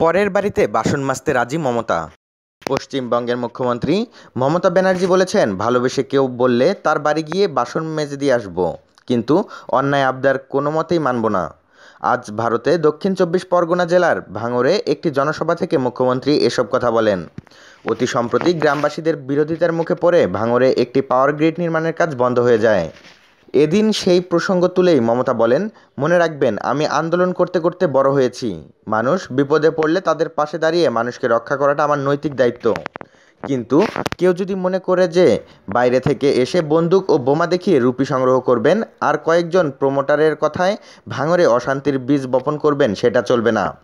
পরের বাড়িতে বাসন মাজতে রাজি মমতা। পশ্চিমবঙ্গের মুখ্যমন্ত্রী মমতা ব্যানার্জি বলেছেন, ভালোবেসে কেউ বললে তার বাড়ি গিয়ে বাসন মেজে দিয়ে আসব। কিন্তু অন্যায় আবদার কোনো মতেই মানব না। আজ ভারতে দক্ষিণ চব্বিশ পরগনা জেলার ভাঙড়ে একটি জনসভা থেকে মুখ্যমন্ত্রী এসব কথা বলেন। অতি সম্প্রতি গ্রামবাসীদের বিরোধিতার মুখে পড়ে ভাঙড়ে একটি পাওয়ার গ্রিড নির্মাণের কাজ বন্ধ হয়ে যায়। এদিন সেই প্রসঙ্গ তুলেই মমতা বলেন, মনে রাখবেন, আমি আন্দোলন করতে করতে বড় হয়েছি। মানুষ বিপদে পড়লে তাদের পাশে দাঁড়িয়ে মানুষকে রক্ষা করাটা আমার নৈতিক দায়িত্ব। কিন্তু কেউ যদি মনে করে যে বাইরে থেকে এসে বন্দুক ও বোমা দেখিয়ে রুপি সংগ্রহ করবেন আর কয়েকজন প্রমোটারের কথায় ভাঙরে অশান্তির বীজ বপন করবেন, সেটা চলবে না।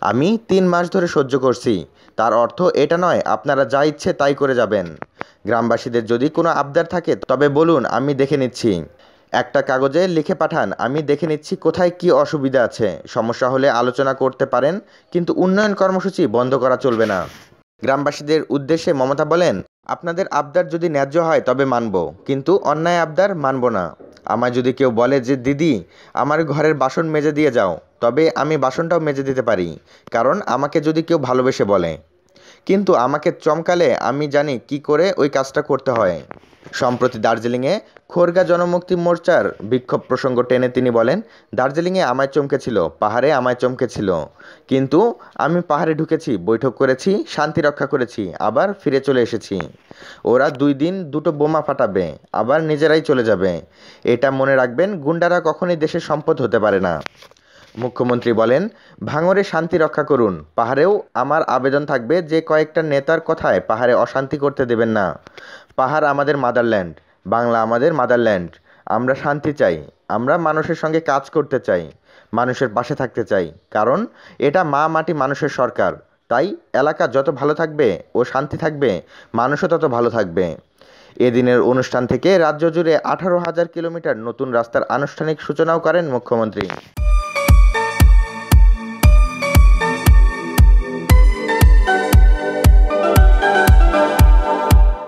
আমি তিন মাস ধরে সহ্য করছি। তার অর্থ এটা নয়, আপনারা যা ইচ্ছে তাই করে যাবেন। গ্রামবাসীদের যদি কোনো আবদার থাকে, তবে বলুন, আমি দেখে নিচ্ছি। একটা কাগজে লিখে পাঠান, আমি দেখে নিচ্ছি কোথায় কি অসুবিধা আছে। সমস্যা হলে আলোচনা করতে পারেন, কিন্তু উন্নয়ন কর্মসূচি বন্ধ করা চলবে না। গ্রামবাসীদের উদ্দেশ্যে মমতা বলেন, আপনাদের আবদার যদি ন্যায্য হয়, তবে মানব, কিন্তু অন্যায় আবদার মানব না। আমায় যদি কেউ বলে যে, দিদি, আমার ঘরের বাসন মেজে দিয়ে যাও, তবে আমি বাসনটাও মেজে দিতে পারি, কারণ আমাকে যদি কেউ ভালোবেসে বলে। কিন্তু আমাকে চমকালে আমি জানি কি করে ওই কাজটা করতে হয়। সম্প্রতি দার্জিলিংয়ে খোরগা জনমুক্তি মোর্চার বিক্ষোভ প্রসঙ্গ টেনে তিনি বলেন, দার্জিলিংয়ে আমায় চমকেছিল, পাহাড়ে আমায় চমকেছিল। কিন্তু আমি পাহাড়ে ঢুকেছি, বৈঠক করেছি, শান্তি রক্ষা করেছি, আবার ফিরে চলে এসেছি। ওরা দুই দিন দুটো বোমা ফাটাবে, আবার নিজেরাই চলে যাবে। এটা মনে রাখবেন, গুন্ডারা কখনোই দেশের সম্পদ হতে পারে না। মুখ্যমন্ত্রী বলেন ভাঙরে শান্তি রক্ষা করুন। পাহাড়েও আমার আবেদন থাকবে যে কয়েকটা নেতার কথায় পাহাড়ে অশান্তি করতে দেবেন না। পাহাড় আমাদের মাদারল্যান্ড, বাংলা আমাদের মাদারল্যান্ড। আমরা শান্তি চাই। আমরা মানুষের সঙ্গে কাজ করতে চাই, মানুষের পাশে থাকতে চাই। কারণ, এটা মা মাটি মানুষের সরকার। তাই এলাকা যত ভালো থাকবে ও শান্তি থাকবে, মানুষও তত ভালো থাকবে। এদিনের অনুষ্ঠান থেকে রাজ্য জুড়ে আঠারো হাজার কিলোমিটার নতুন রাস্তার আনুষ্ঠানিক সূচনাও করেন মুখ্যমন্ত্রী।